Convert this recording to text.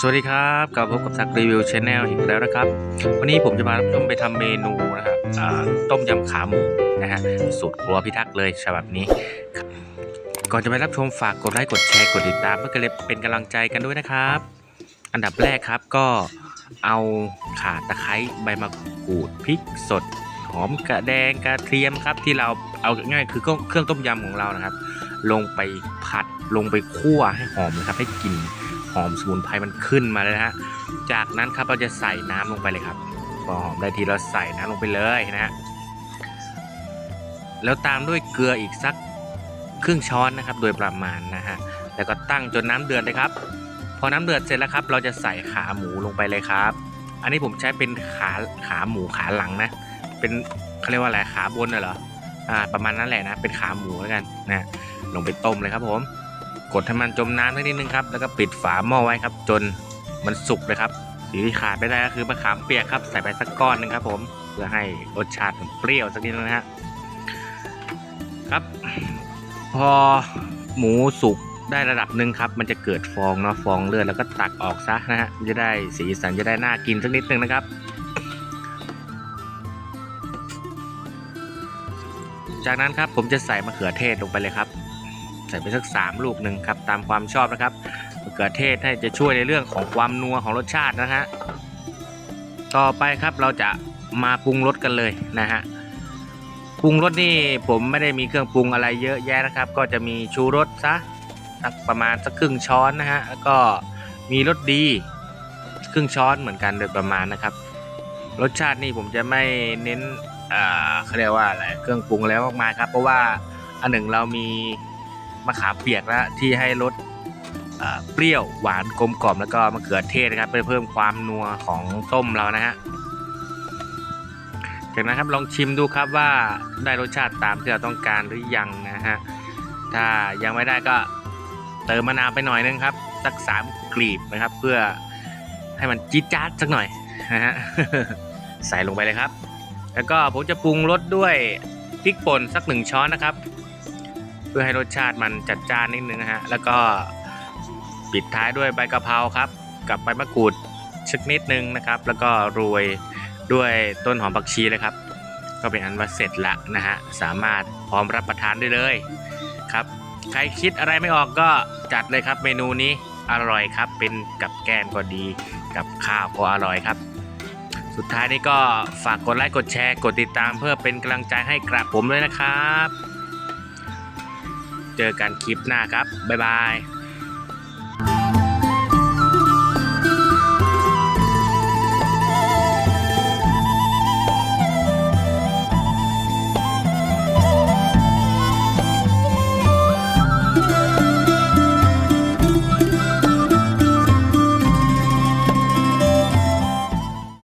สวัสดีครับกลับพบกับซักรีวิวชาแนลอีกแล้วนะครับ วันนี้ผมจะพาท่านผู้ชมไปทำเมนูนะครับต้มยำขาหมูนะฮะสูตรครัวพิทักษ์เลยฉบับนี้ ก่อนจะไปรับชมฝากกดไลค์กดแชร์กดติดตามเพื่อเป็นกำลังใจกันด้วยนะครับ อันดับแรกครับก็เอาข่าตะไคร้ใบมะกรูดพริกสดหอมกระแดงกระเทียมครับที่เราเอาง่ายคือเครื่องต้มยำของเรานะครับ ลงไปผัดลงไปคั่วให้หอมนะครับให้กลิ่น หอมสมุนไพรมันขึ้นมาเลยนะฮะ จากนั้นครับเราจะใส่น้ำลงไปเลยครับพอหอมได้ทีเราใส่น้ำลงไปเลยนะฮะ แล้วตามด้วยเกลืออีกสักครึ่งช้อนนะครับ โดยประมาณนะฮะ แล้วก็ตั้งจนน้ำเดือดเลยครับ พอน้ำเดือดเสร็จแล้วครับ เราจะใส่ขาหมูลงไปเลยครับ อันนี้ผมใช้เป็นขาขาหมูขาหลังนะ เป็นเขาเรียกว่าอะไรขาบนเหรอ อ่า ประมาณนั้นแหละนะ เป็นขาหมูแล้วกันนะ ลงไปต้มเลยครับผม กดให้มันจมน้ำสักนิดนึงครับแล้วก็ปิดฝาหม้อไว้ครับ จนมันสุกเลยครับสิ่งที่ขาดไม่ได้ก็คือมะขามเปียกครับใส่ไปสักก้อนหนึ่งครับ ผมเพื่อให้รสชาติเปรี้ยวสักนิดนึงนะฮะครับ พอหมูสุกได้ระดับหนึ่งครับ มันจะเกิดฟองเนาะฟองเลือดแล้วก็ตักออกซะนะฮะจะได้สีสันจะได้น่ากินสักนิดนึงนะครับ จากนั้นครับผมจะใส่มะเขือเทศลงไปเลยครับ ใส่ไปสักสามลูกหนึ่งครับตามความชอบนะครับมะเขือเทศให้จะช่วยในเรื่องของความนัวของรสชาตินะฮะต่อไปครับเราจะมาปรุงรสกันเลยนะฮะปรุงรสนี่ผมไม่ได้มีเครื่องปรุงอะไรเยอะแยะนะครับ ก็จะมีชูรสซะสักประมาณสักครึ่งช้อนนะฮะแล้วก็มีรสดีครึ่งช้อนเหมือนกันโดยประมาณนะครับ รสชาตินี่ผมจะไม่เน้นอ่าเขาเรียกว่าอะไรเครื่องปรุงแล้วมากมายครับ เพราะว่าอันหนึ่งเรามี มะขามเปียกแล้วที่ให้รสเปรี้ยวหวานกลมกล่อมแล้วก็มะเขือเทศนะครับเพื่อเพิ่มความนัวของต้มเรานะฮะจากนั้นครับลองชิมดูครับว่าได้รสชาติตามที่เราต้องการหรือยังนะฮะถ้ายังไม่ได้ก็เติมมะนาวไปหน่อยนึงครับสักสามกลีบนะครับ เพื่อให้มันจี๊ดจ๊าดสักหน่อยนะฮะใส่ลงไปเลยครับ แล้วก็ผมจะปรุงรสด้วยพริกป่นสักหนึ่งช้อนนะครับ เพื่อให้รสชาติมันจัดจ้านนิดนึงนะฮะ แล้วก็ปิดท้ายด้วยใบกะเพราครับ กับใบมะกรูดสักนิดนึงนะครับ แล้วก็โรยด้วยต้นหอมผักชีเลยครับ ก็เป็นอันว่าเสร็จละนะฮะ สามารถพร้อมรับประทานได้เลยครับ ใครคิดอะไรไม่ออกก็จัดเลยครับ เมนูนี้อร่อยครับ เป็นกับแกล้มก็ดี กับข้าวก็อร่อยครับ สุดท้ายนี้ก็ฝากกดไลค์กดแชร์กดติดตามเพื่อเป็นกำลังใจให้กระผมด้วยนะครับ เจอกันคลิปหน้าครับ บ๊ายบาย